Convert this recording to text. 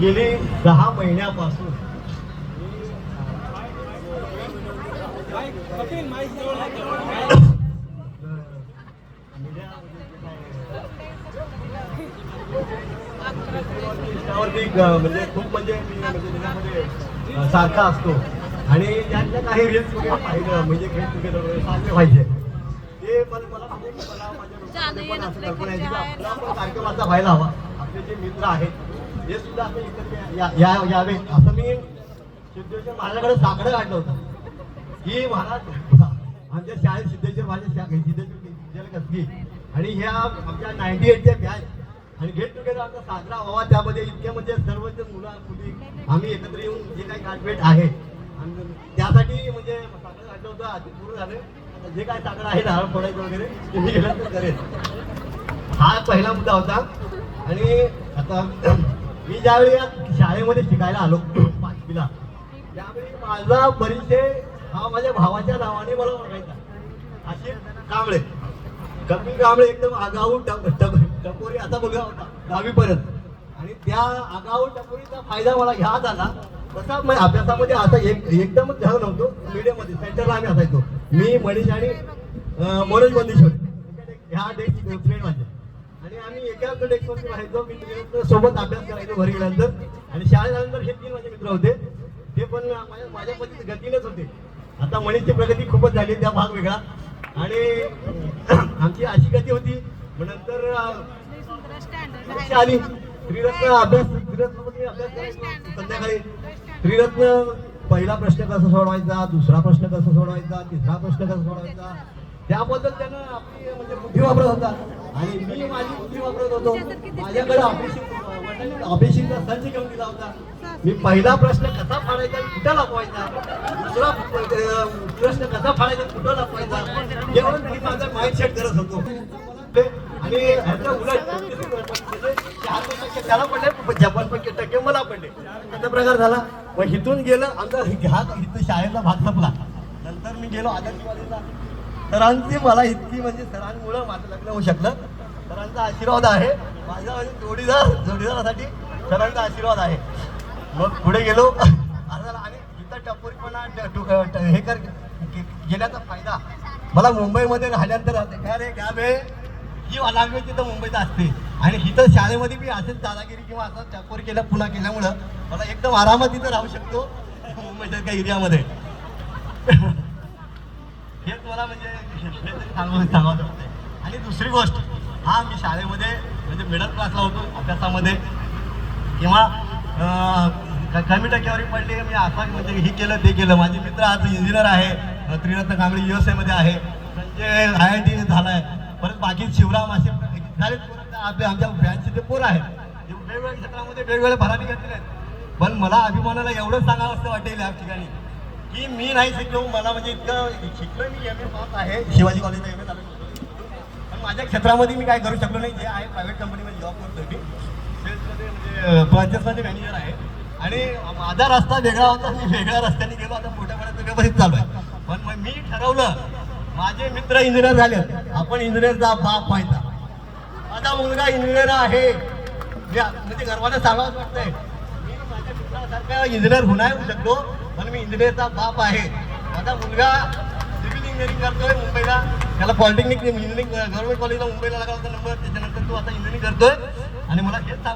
गेली दहा महिन्यापासून. म्हणजे खूप म्हणजे मी म्हणजे सारखा असतो. आणि त्यातल्या काही रील्स वगैरे पाहिलं म्हणजे गेट टुगेदर वगैरे सारखे व्हायचे ते पण मला म्हणजे मला माझ्या कार्यक्रमाचा व्हायला हवा. आपले जे मित्र आहेत हे सुद्धा असं या- या यावे असं मी सिद्धेश्वर महाराजाकडे साकडं काढलं होतं. की महाराज आमच्या शाळेत सिद्धेश्वर माझ्या शा सिद्धेश्वर कसली? आणि ह्या आमच्या नाईन्टी एटच्या बॅच. आणि गेट टुगेदर आमचा साजरा व्हावा. त्यामध्ये इतके म्हणजे सर्वच मुलं मुली आम्ही एकत्र येऊन जे काही गाठभेट आहे. आणि त्यासाठी म्हणजे साकडं काढलं होतं. आधी पूर्ण झालं. जे काय साकडं आहे नारळ फोडायचं वगैरे ते मी गेलं तर करेन. हा पहिला मुद्दा होता. आणि आता मी ज्यावेळी या शाळेमध्ये शिकायला आलो पाचवीला त्यावेळी माझा परिचय हा माझ्या भावाच्या नावाने मला ओळखायचा. असे कांबळे. कमी कांबळे एकदम आगाऊ टप- टपोरी असा मुलगा होता दहावीपर्यंत आणि त्या आगाऊ टपोरीचा फायदा मला ह्या झाला. तसा म्हणजे अभ्यासामध्ये आता एक एकदमच झालं नव्हतो मीडियममध्ये सेंटरला आम्ही असायचो. मी मनीष आणि मनोज बंदेश्वर ह्या डेट फ्रेंड माझे. आणि आम्ही एकाच डेस्कवरती राहायचो मी सोबत अभ्यास करायचो घरी गेल्यानंतर. आणि शाळेत आल्यानंतर हे तीन माझे मित्र होते. ते पण माझ्या माझ्या पद्धती गतीनेच होते. आता मनीषची प्रगती खूपच झाली त्या भाग वेगळा. आणि आमची अशी गती होती नंतर आली. त्रिरत्न अभ्यास त्रिरत्न अभ्यास करायचो. संध्याकाळी त्रिरत्न पहिला प्रश्न कसा सोडवायचा दुसरा प्रश्न कसा सोडवायचा तिसरा प्रश्न कसा सोडवायचा त्याबद्दल त्यानं आपली म्हणजे बुद्धी वापरत होता. आणि मी माझी बुद्धी वापरत होतो. माझ्याकडे ऑफिसिंग ऑफिसिंगचा संच घेऊन दिला होता. मी पहिला प्रश्न कसा फाडायचा कुठं लपवायचा? दुसरा प्रश्न कसा फाडायचा कुठं लपवायचा? जेवण मी माझा माइंडसेट करत होतो. आणि ह्याच्या उलट म्हणजे टक्के त्याला पडले जपान टक्के टक्के मला पडले. असा प्रकार झाला. मग इथून गेलं आमचा हा इथं शाळेचा भाग संपला. नंतर मी गेलो आदर्श कॉलेजला सरांची मला इतकी म्हणजे सरांमुळं माझं लग्न होऊ शकलं. सरांचा आशीर्वाद आहे. माझ्या म्हणजे जोडीदार जोडीदारासाठी सरांचा आशीर्वाद आहे. मग पुढे गेलो. आणि इथं टपोरीपणा ट- हे कर गेल्याचा फायदा. मला मुंबईमध्ये राहिल्यानंतर काय रे काय बे? ही लँग्वेज तिथं मुंबईत असते. आणि इथं शाळेमध्ये मी असेच दादागिरी किंवा असं टपोर केल्या पुन्हा केल्यामुळं मला एकदम आरामात तिथं राहू शकतो मुंबईच्या एरियामध्ये. हे तुम्हाला म्हणजे हे तरी सांगू सांगावं आणि दुसरी गोष्ट हा मी शाळेमध्ये म्हणजे मिडल क्लासला होतो अभ्यासामध्ये. किंवा कमी टक्केवारी पडली मी असं म्हणजे हे केलं ते केलं. माझे मित्र आज इंजिनियर आहे त्रिरत्न कांबळे यू एस एमध्ये आहे. संजय आय आय टी झाला आहे परत बाकी शिवराम असे झाले आपले आमच्या ब्रँचचे ते पोर आहेत. वेगवेगळ्या क्षेत्रामध्ये वेगवेगळ्या भरारी घेतलेले आहेत. पण मला अभिमानाला एवढंच सांगावं असं वाटेल या ठिकाणी. की मी नाही शिकलो मला म्हणजे इतकं शिकलो मी एम ए पास आहे. शिवाजी कॉलेजला एम ए झालं पण माझ्या क्षेत्रामध्ये मी काय करू शकलो नाही जे आहे प्रायव्हेट कंपनीमध्ये जॉब करतोय मी. सेल्समध्ये म्हणजे पर्चेसमध्ये मॅनेजर आहे. आणि माझा रस्ता वेगळा होता मी वेगळ्या रस्त्याने गेलो आता मोठ्या मोठ्या व्यवस्थित चालू आहे. पण मग मी ठरवलं माझे मित्र इंजिनियर झाले. आपण इंजिनियरचा बाप व्हायचा. माझा मुलगा इंजिनियर आहे. म्हणजे गर्वाने सांगावं वाटतंय. माझ्यासारखा इंजिनियर होणार होऊ शकतो पण मी इंजिनियरचा बाप आहे. माझा मुलगा सिव्हिल इंजिनिअरिंग करतोय मुंबईला. त्याला पॉलिटेक्निक इंजिनिअरिंग गव्हर्नमेंट कॉलेजला मुंबईला लागला होता नंबर त्याच्यानंतर तो आता इंजिनिअरिंग करतोय. आणि मला हेच सांग